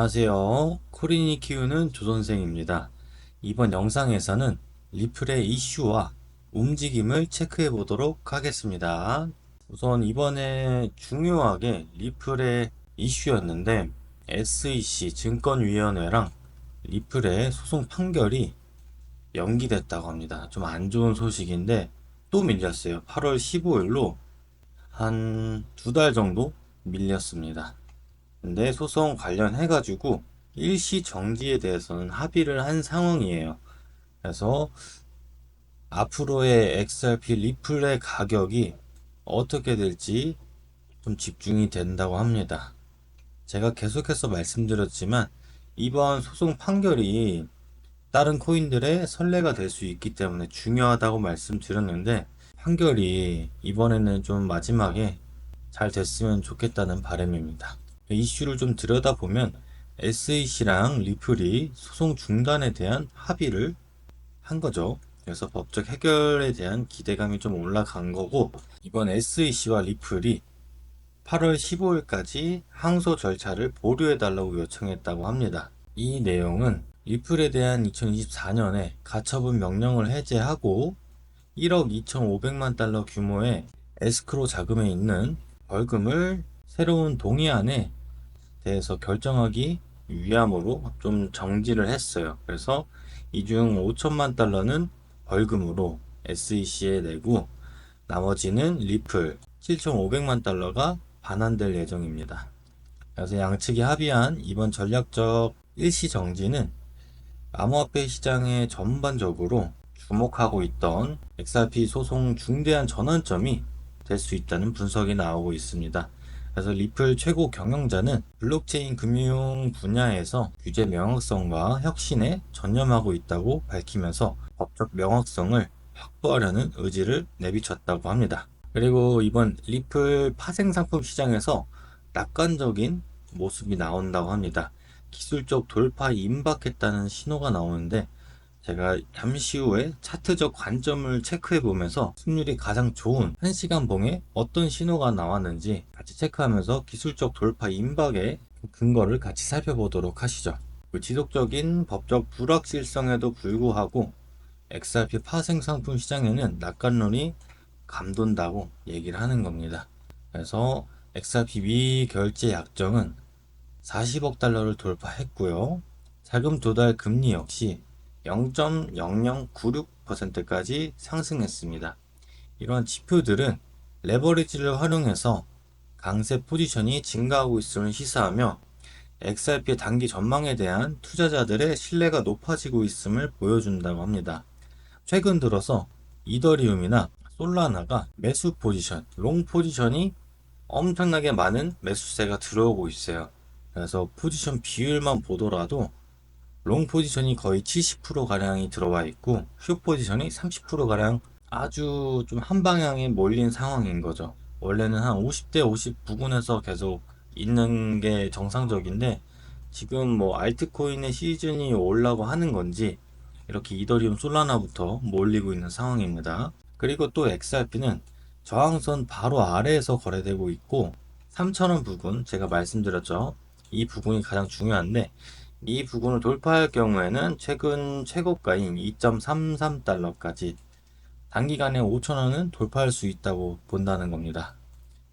안녕하세요. 코린이 키우는 조선생입니다. 이번 영상에서는 리플의 이슈와 움직임을 체크해 보도록 하겠습니다. 우선 이번에 중요하게 리플의 이슈였는데 SEC 증권위원회랑 리플의 소송 판결이 연기됐다고 합니다. 좀 안 좋은 소식인데 또 밀렸어요. 8월 15일로 한 두 달 정도 밀렸습니다. 근데 소송 관련해가지고 일시 정지에 대해서는 합의를 한 상황이에요. 그래서 앞으로의 XRP 리플의 가격이 어떻게 될지 좀 집중이 된다고 합니다. 제가 계속해서 말씀드렸지만 이번 소송 판결이 다른 코인들의 선례가 될 수 있기 때문에 중요하다고 말씀드렸는데 판결이 이번에는 좀 마지막에 잘 됐으면 좋겠다는 바람입니다. 이슈를 좀 들여다보면 SEC랑 리플이 소송 중단에 대한 합의를 한 거죠. 그래서 법적 해결에 대한 기대감이 좀 올라간 거고 이번 SEC와 리플이 8월 15일까지 항소 절차를 보류해 달라고 요청했다고 합니다. 이 내용은 리플에 대한 2024년에 가처분 명령을 해제하고 1억 2,500만 달러 규모의 에스크로 자금에 있는 벌금을 새로운 동의안에 대해서 결정하기 위함으로 좀 정지를 했어요. 그래서 이중 5천만 달러는 벌금으로 SEC에 내고 나머지는 리플 7,500만 달러가 반환될 예정입니다. 그래서 양측이 합의한 이번 전략적 일시 정지는 암호화폐 시장에 전반적으로 주목하고 있던 XRP 소송 중대한 전환점이 될 수 있다는 분석이 나오고 있습니다. 그래서 리플 최고 경영자는 블록체인 금융 분야에서 규제 명확성과 혁신에 전념하고 있다고 밝히면서 법적 명확성을 확보하려는 의지를 내비쳤다고 합니다. 그리고 이번 리플 파생 상품 시장에서 낙관적인 모습이 나온다고 합니다. 기술적 돌파 임박했다는 신호가 나오는데 제가 잠시 후에 차트적 관점을 체크해 보면서 승률이 가장 좋은 1시간 봉에 어떤 신호가 나왔는지 같이 체크하면서 기술적 돌파 임박의 근거를 같이 살펴보도록 하시죠. 그 지속적인 법적 불확실성에도 불구하고 XRP 파생 상품 시장에는 낙관론이 감돈다고 얘기를 하는 겁니다. 그래서 XRP 미결제 약정은 40억 달러를 돌파했고요. 자금 도달 금리 역시 0.0096%까지 상승했습니다. 이러한 지표들은 레버리지를 활용해서 강세 포지션이 증가하고 있음을 시사하며 XRP의 단기 전망에 대한 투자자들의 신뢰가 높아지고 있음을 보여준다고 합니다. 최근 들어서 이더리움이나 솔라나가 매수 포지션, 롱 포지션이 엄청나게 많은 매수세가 들어오고 있어요. 그래서 포지션 비율만 보더라도 롱 포지션이 거의 70%가량이 들어와 있고 숏 포지션이 30%가량 아주 좀 한 방향에 몰린 상황인 거죠. 원래는 한 50대 50 부근에서 계속 있는 게 정상적인데 지금 뭐 알트코인의 시즌이 올라고 하는 건지 이렇게 이더리움 솔라나부터 몰리고 있는 상황입니다. 그리고 또 XRP는 저항선 바로 아래에서 거래되고 있고 3,000원 부근 제가 말씀드렸죠. 이 부분이 가장 중요한데 이 부분을 돌파할 경우에는 최근 최고가인 2.33달러까지 단기간에 5천원은 돌파할 수 있다고 본다는 겁니다.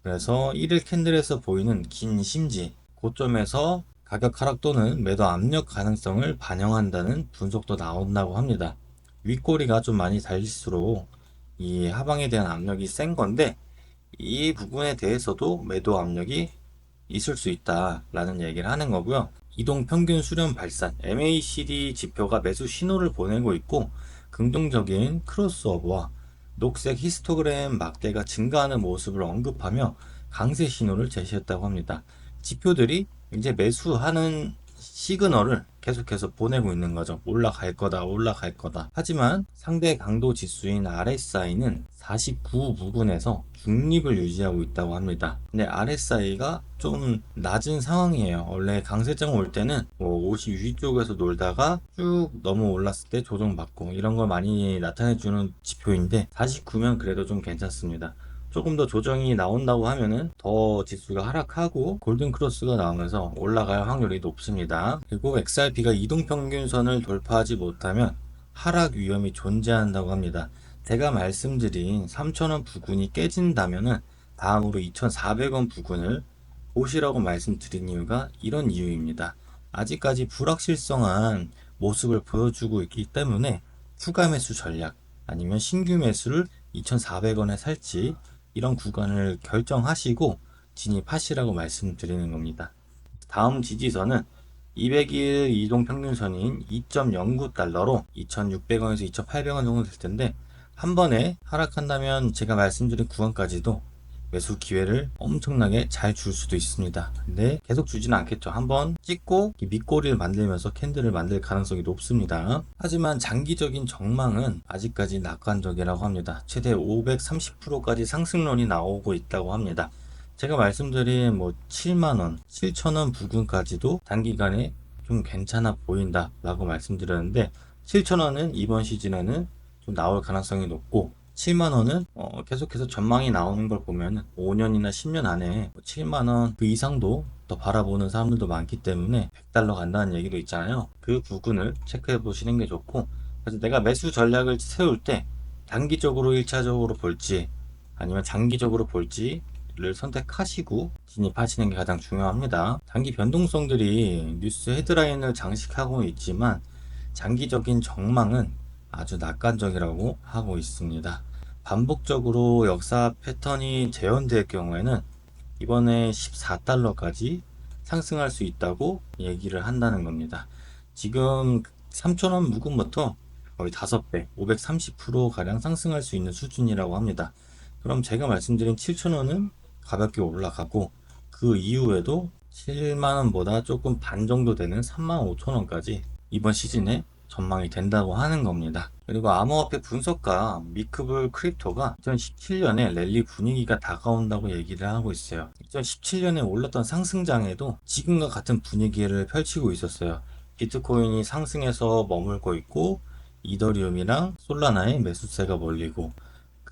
그래서 1일 캔들에서 보이는 긴 심지 고점에서 가격 하락 또는 매도 압력 가능성을 반영한다는 분석도 나온다고 합니다. 윗꼬리가 좀 많이 달릴수록 이 하방에 대한 압력이 센 건데 이 부분에 대해서도 매도 압력이 있을 수 있다라는 얘기를 하는 거고요. 이동 평균 수렴 발산 MACD 지표가 매수 신호를 보내고 있고 긍정적인 크로스오버와 녹색 히스토그램 막대가 증가하는 모습을 언급하며 강세 신호를 제시했다고 합니다. 지표들이 이제 매수하는 시그널을 계속해서 보내고 있는 거죠. 올라갈 거다, 올라갈 거다. 하지만 상대 강도 지수인 RSI는 49 부근에서 중립을 유지하고 있다고 합니다. 근데 RSI가 좀 낮은 상황이에요. 원래 강세장 올 때는 뭐50 위쪽에서 놀다가 쭉 넘어 올랐을 때 조정받고 이런 걸 많이 나타내주는 지표인데 49면 그래도 좀 괜찮습니다. 조금 더 조정이 나온다고 하면은 더 지수가 하락하고 골든 크로스가 나오면서 올라갈 확률이 높습니다. 그리고 XRP가 이동 평균선을 돌파하지 못하면 하락 위험이 존재한다고 합니다. 제가 말씀드린 3,000원 부근이 깨진다면은 다음으로 2,400원 부근을 보시라고 말씀드린 이유가 이런 이유입니다. 아직까지 불확실성한 모습을 보여주고 있기 때문에 추가 매수 전략 아니면 신규 매수를 2,400원에 살지 이런 구간을 결정하시고 진입하시라고 말씀드리는 겁니다. 다음 지지선은 200일 이동 평균선인 2.09달러로 2,600원에서 2,800원 정도 될 텐데 한 번에 하락한다면 제가 말씀드린 구간까지도 매수 기회를 엄청나게 잘 줄 수도 있습니다. 근데 계속 주지는 않겠죠. 한번 찍고 이 밑꼬리를 만들면서 캔들을 만들 가능성이 높습니다. 하지만 장기적인 전망은 아직까지 낙관적이라고 합니다. 최대 530%까지 상승론이 나오고 있다고 합니다. 제가 말씀드린 뭐 7만원, 7천원 부근까지도 단기간에 좀 괜찮아 보인다 라고 말씀드렸는데 7천원은 이번 시즌에는 좀 나올 가능성이 높고 7만원은 어, 계속해서 전망이 나오는 걸 보면 5년이나 10년 안에 7만원 그 이상도 더 바라보는 사람들도 많기 때문에 100달러 간다는 얘기도 있잖아요. 그 부근을 체크해 보시는 게 좋고 그래서 내가 매수 전략을 세울 때 단기적으로 1차적으로 볼지 아니면 장기적으로 볼지 를 선택하시고 진입하시는 게 가장 중요합니다. 단기 변동성들이 뉴스 헤드라인을 장식하고 있지만 장기적인 전망은 아주 낙관적이라고 하고 있습니다. 반복적으로 역사 패턴이 재현될 경우에는 이번에 14달러까지 상승할 수 있다고 얘기를 한다는 겁니다. 지금 3,000원 묵음부터 거의 5배, 530% 가량 상승할 수 있는 수준이라고 합니다. 그럼 제가 말씀드린 7,000원은 가볍게 올라가고 그 이후에도 7만원보다 조금 반 정도 되는 35,000원까지 이번 시즌에 전망이 된다고 하는 겁니다. 그리고 암호화폐 분석가 미크블 크립토가 2017년에 랠리 분위기가 다가온다고 얘기를 하고 있어요. 2017년에 올랐던 상승장에도 지금과 같은 분위기를 펼치고 있었어요. 비트코인이 상승해서 머물고 있고 이더리움이랑 솔라나의 매수세가 몰리고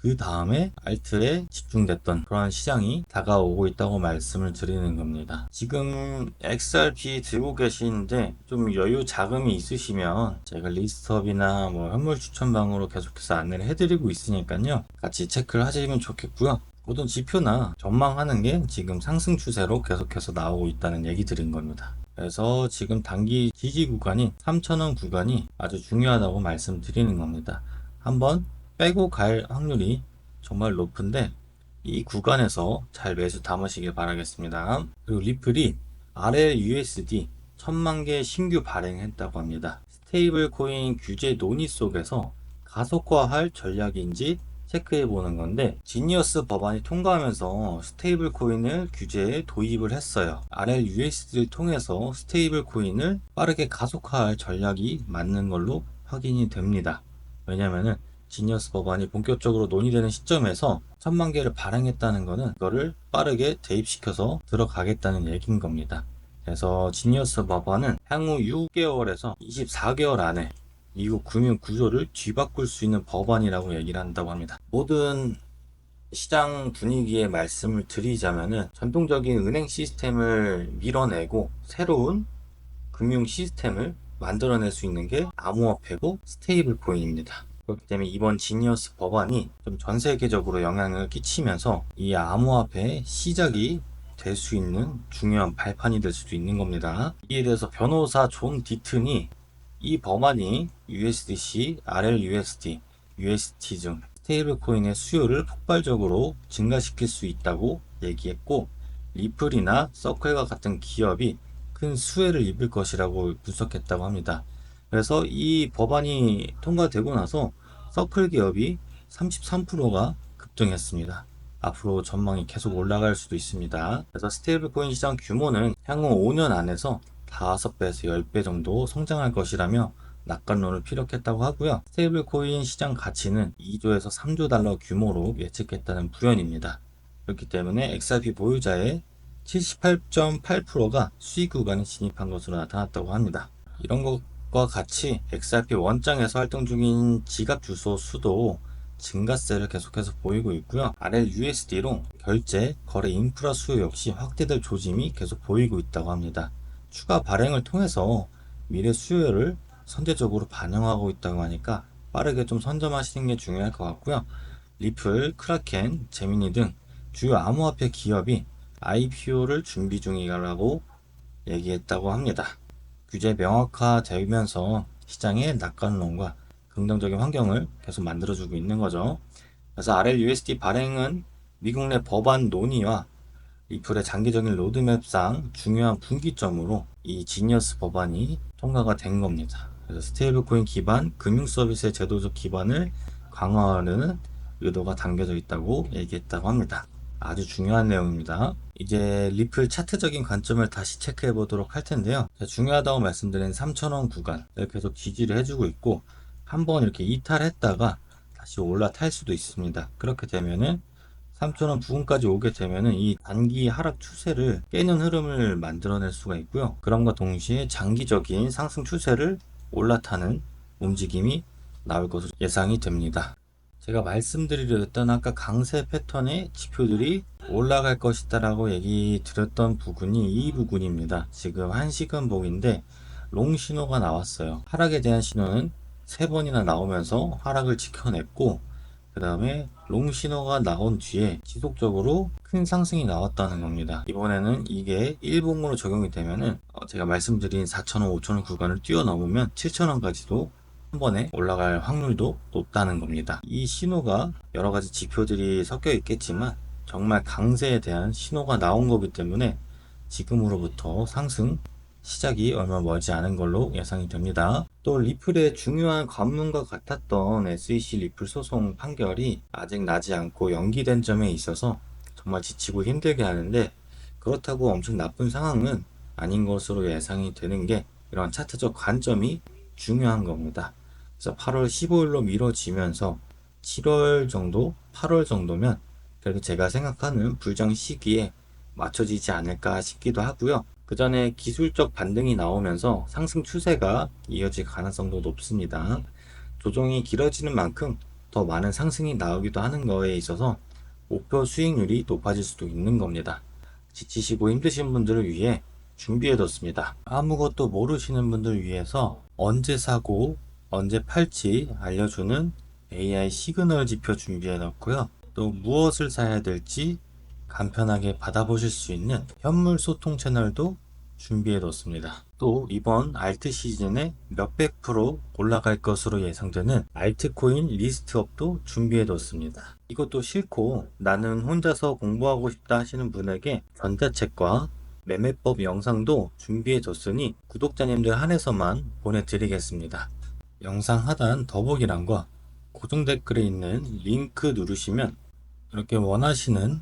그 다음에 알트에 집중됐던 그런 시장이 다가오고 있다고 말씀을 드리는 겁니다. 지금 XRP 들고 계시는데 좀 여유 자금이 있으시면 제가 리스트업이나 뭐 현물 추천방으로 계속해서 안내를 해드리고 있으니까요. 같이 체크를 하시면 좋겠고요. 모든 지표나 전망하는 게 지금 상승 추세로 계속해서 나오고 있다는 얘기 드린 겁니다. 그래서 지금 단기 지지 구간인 3,000원 구간이 아주 중요하다고 말씀드리는 겁니다. 한번 빼고 갈 확률이 정말 높은데 이 구간에서 잘 매수 담으시길 바라겠습니다. 그리고 리플이 RLUSD 천만 개 신규 발행했다고 합니다. 스테이블 코인 규제 논의 속에서 가속화할 전략인지 체크해 보는 건데 지니어스 법안이 통과하면서 스테이블 코인을 규제에 도입을 했어요. RLUSD를 통해서 스테이블 코인을 빠르게 가속화할 전략이 맞는 걸로 확인이 됩니다. 왜냐면은 지니어스 법안이 본격적으로 논의되는 시점에서 천만 개를 발행했다는 것은 그거를 빠르게 대입시켜서 들어가겠다는 얘기인 겁니다. 그래서 지니어스 법안은 향후 6개월에서 24개월 안에 미국 금융 구조를 뒤바꿀 수 있는 법안이라고 얘기를 한다고 합니다. 모든 시장 분위기에 말씀을 드리자면은 전통적인 은행 시스템을 밀어내고 새로운 금융 시스템을 만들어낼 수 있는 게 암호화폐고 스테이블 코인입니다. 그렇기 때문에 이번 지니어스 법안이 좀 전 세계적으로 영향을 끼치면서 이 암호화폐의 시작이 될 수 있는 중요한 발판이 될 수도 있는 겁니다. 이에 대해서 변호사 존 디튼이 이 법안이 USDC, RLUSD, UST 등 스테이블 코인의 수요를 폭발적으로 증가시킬 수 있다고 얘기했고 리플이나 서클과 같은 기업이 큰 수혜를 입을 것이라고 분석했다고 합니다. 그래서 이 법안이 통과되고 나서 서클 기업이 33%가 급등했습니다. 앞으로 전망이 계속 올라갈 수도 있습니다. 그래서 스테이블 코인 시장 규모는 향후 5년 안에서 5배에서 10배 정도 성장할 것이라며 낙관론을 피력했다고 하고요. 스테이블 코인 시장 가치는 2조에서 3조 달러 규모로 예측했다는 부연입니다. 그렇기 때문에 XRP 보유자의 78.8%가 수익 구간에 진입한 것으로 나타났다고 합니다. 이런 것 과 같이 XRP 원장에서 활동 중인 지갑 주소 수도 증가세를 계속해서 보이고 있고요. RLUSD로 결제, 거래 인프라 수요 역시 확대될 조짐이 계속 보이고 있다고 합니다. 추가 발행을 통해서 미래 수요를 선제적으로 반영하고 있다고 하니까 빠르게 좀 선점하시는 게 중요할 것 같고요. 리플, 크라켄, 제미니 등 주요 암호화폐 기업이 IPO를 준비 중이라고 얘기했다고 합니다. 규제 명확화되면서 시장의 낙관론과 긍정적인 환경을 계속 만들어주고 있는 거죠. 그래서 RLUSD 발행은 미국 내 법안 논의와 리플의 장기적인 로드맵상 중요한 분기점으로 이 지니어스 법안이 통과가 된 겁니다. 그래서 스테이블 코인 기반 금융 서비스의 제도적 기반을 강화하는 의도가 담겨져 있다고 얘기했다고 합니다. 아주 중요한 내용입니다. 이제 리플 차트적인 관점을 다시 체크해 보도록 할 텐데요. 중요하다고 말씀드린 3,000원 구간을 계속 지지를 해주고 있고 한번 이렇게 이탈했다가 다시 올라탈 수도 있습니다. 그렇게 되면은 3,000원 부근까지 오게 되면은 이 단기 하락 추세를 깨는 흐름을 만들어낼 수가 있고요. 그럼과 동시에 장기적인 상승 추세를 올라타는 움직임이 나올 것으로 예상이 됩니다. 제가 말씀드리려 했던 아까 강세 패턴의 지표들이 올라갈 것이다 라고 얘기 드렸던 부분이 이 부분입니다. 지금 1시간 봉인데 롱 신호가 나왔어요. 하락에 대한 신호는 세 번이나 나오면서 하락을 지켜냈고 그 다음에 롱 신호가 나온 뒤에 지속적으로 큰 상승이 나왔다는 겁니다. 이번에는 이게 일봉으로 적용이 되면은 어, 제가 말씀드린 4,000원, 5,000원 구간을 뛰어넘으면 7,000원까지도 한 번에 올라갈 확률도 높다는 겁니다. 이 신호가 여러 가지 지표들이 섞여 있겠지만 정말 강세에 대한 신호가 나온 거기 때문에 지금으로부터 상승 시작이 얼마 멀지 않은 걸로 예상이 됩니다. 또 리플의 중요한 관문과 같았던 SEC 리플 소송 판결이 아직 나지 않고 연기된 점에 있어서 정말 지치고 힘들게 하는데 그렇다고 엄청 나쁜 상황은 아닌 것으로 예상이 되는 게 이런 차트적 관점이 중요한 겁니다. 그래서 8월 15일로 미뤄지면서 7월 정도, 8월 정도면 그래도 제가 생각하는 불장 시기에 맞춰지지 않을까 싶기도 하고요. 그 전에 기술적 반등이 나오면서 상승 추세가 이어질 가능성도 높습니다. 조정이 길어지는 만큼 더 많은 상승이 나오기도 하는 거에 있어서 목표 수익률이 높아질 수도 있는 겁니다. 지치시고 힘드신 분들을 위해 준비해뒀습니다. 아무것도 모르시는 분들 위해서 언제 사고 언제 팔지 알려주는 AI 시그널 지표 준비해 놨고요. 또 무엇을 사야 될지 간편하게 받아보실 수 있는 현물 소통 채널도 준비해 뒀습니다. 또 이번 알트 시즌에 몇백 프로 올라갈 것으로 예상되는 알트코인 리스트업도 준비해 뒀습니다. 이것도 싫고 나는 혼자서 공부하고 싶다 하시는 분에게 전자책과 매매법 영상도 준비해 뒀으니 구독자님들 한해서만 보내드리겠습니다. 영상 하단 더보기란과 고정 댓글에 있는 링크 누르시면 이렇게 원하시는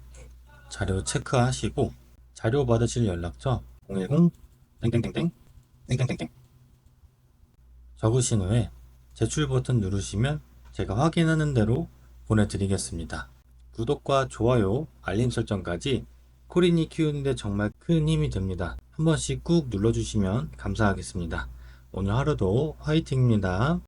자료 체크하시고 자료 받으실 연락처 010 땡땡땡땡 땡땡땡땡 적으신 후에 제출 버튼 누르시면 제가 확인하는 대로 보내드리겠습니다. 구독과 좋아요, 알림 설정까지 코린이 키우는데 정말 큰 힘이 됩니다. 한 번씩 꾹 눌러주시면 감사하겠습니다. 오늘 하루도 화이팅입니다.